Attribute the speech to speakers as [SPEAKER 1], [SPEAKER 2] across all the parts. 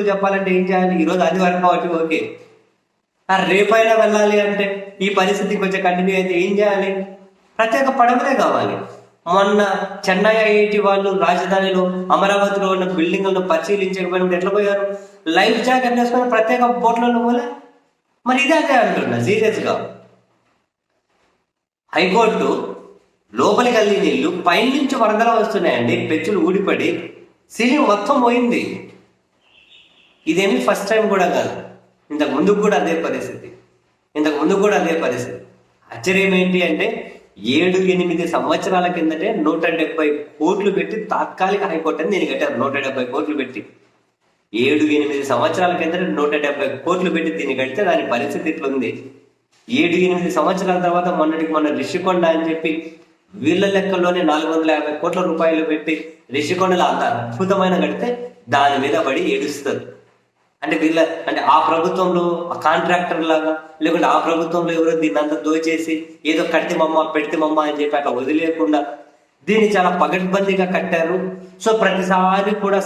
[SPEAKER 1] చెప్పాలంటే ఏం చేయాలి? ఈరోజు ఆదివారం కాబట్టి ఓకే. రేపైనా వెళ్ళాలి అంటే ఈ పరిస్థితి కొంచెం కంటిన్యూ అయితే ఏం చేయాలి? ప్రత్యేక పడవలే కావాలి. మొన్న చెన్నై ఐఐటి వాళ్ళు రాజధానిలో అమరావతిలో ఉన్న బిల్డింగ్లను పరిశీలించకపోయినప్పుడు ఎట్లా పోయారు? లైఫ్ జాకెట్ వేసుకొని ప్రత్యేక బోట్లలో పోలే? మరి ఇదే అదే అంటున్నా సీరియస్గా. హైకోర్టు లోపలికి వెళ్ళి నీళ్ళు పైనుంచి వరదలు వస్తున్నాయండి పెచ్చులు ఊడిపడి సీలింగ్ మొత్తం పోయింది. ఇదేమి ఫస్ట్ టైం కూడా కాదు. ఇంతకు ముందు కూడా అదే పరిస్థితి. ఇంతకు ముందు కూడా అదే పరిస్థితి. ఆశ్చర్యం ఏంటి అంటే ఏడు ఎనిమిది సంవత్సరాల కిందటే నూట డెబ్బై కోట్లు పెట్టి తాత్కాలిక హైకోర్టు అని నేను కట్టారు. నూట డెబ్బై కోట్లు పెట్టి. ఏడు ఎనిమిది సంవత్సరాల కిందట నూట డెబ్బై కోట్లు పెట్టి దీన్ని కడితే దాని పరిస్థితి ఇట్లుంది ఏడు ఎనిమిది సంవత్సరాల తర్వాత మొన్నటికి మొన్న రిషికొండ అని చెప్పి వీళ్ళ లెక్కల్లోనే నాలుగు వందల యాభై కోట్ల రూపాయలు పెట్టి రిషికొండలో అంత అద్భుతమైన కడితే దాని మీద పడి ఏడుస్తారు అంటే వీళ్ళ అంటే ఆ ప్రభుత్వంలో ఆ కాంట్రాక్టర్ లాగా లేకుంటే ఆ ప్రభుత్వంలో ఎవరో దీన్ని అంతా దోచేసి ఏదో కడితే మమ్మ పెడితే మమ్మ అని చెప్పి అట్లా వదిలేయకుండా దీన్ని చాలా పగడ్బందీగా కట్టారు. సో ప్రతిసారి కూడా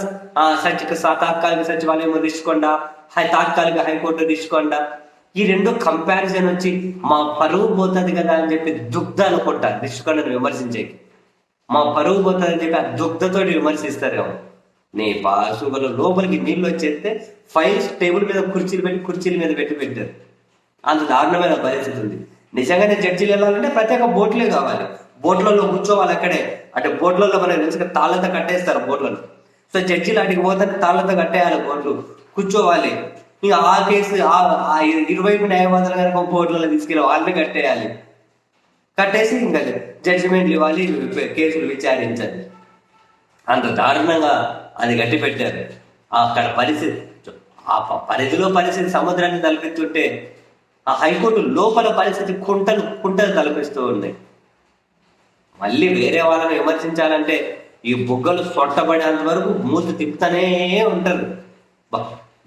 [SPEAKER 1] సచిక తాత్కాలిక సచివాలయం తీసుకోండా హై తాత్కాలిక హైకోర్టు తీసుకోండా ఈ రెండు కంపారిజన్ వచ్చి మా పరువు పోతుంది కదా అని చెప్పి దుగ్ధ అనుకుంటారు రిషికొండను విమర్శించేకి. మా పరువు పోతుంది అని చెప్పి ఆ దుగ్ధతోటి విమర్శిస్తారేమో నీ పాశువుల లోపలికి నీళ్ళు వచ్చేస్తే ఫైల్స్ టేబుల్ మీద కుర్చీలు పెట్టి కుర్చీల మీద పెట్టి పెట్టారు. అంత దారుణమైన పరిస్థితి ఉంది. నిజంగానే జడ్జీలు వెళ్ళాలంటే ప్రత్యేక బోట్లే కావాలి. బోట్లలో కూర్చోవాలి అక్కడే. అంటే బోట్లలో మనకి నిజంగా తాళ్ళతో కట్టేస్తారు బోట్లను. సో జడ్జీలు అడిగి పోతే తాళ్ళతో కట్టేయాలి బోట్లు. కూర్చోవాలి. ఇంకా ఆ కేసు ఆ- ఆ ఇరువైపు న్యాయవాదులు కనుక బోట్లలో తీసుకెళ్ళి వాళ్ళని కట్టేయాలి. కట్టేసి ఇంకా జడ్జిమెంట్లు ఇవ్వాలి కేసులు విచారించాలి. అంత దారుణంగా అది గట్టి పెట్టారు. అక్కడ పరిస్థితి ఆ పరిధిలో పరిస్థితి సముద్రాన్ని తలపిస్తుంటే ఆ హైకోర్టు లోపల పరిస్థితి కుంటలు కుంటలు తలపిస్తూ ఉన్నాయి మళ్ళీ వేరే వాళ్ళని విమర్శించాలంటే ఈ బుగ్గలు సొట్టబడేంత వరకు మూతి తిప్పుతానే ఉంటారు.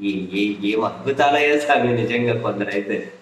[SPEAKER 1] ఏ- ఏం అద్భుతాలయ్యా స్వామి నిజంగా కొందరైతే.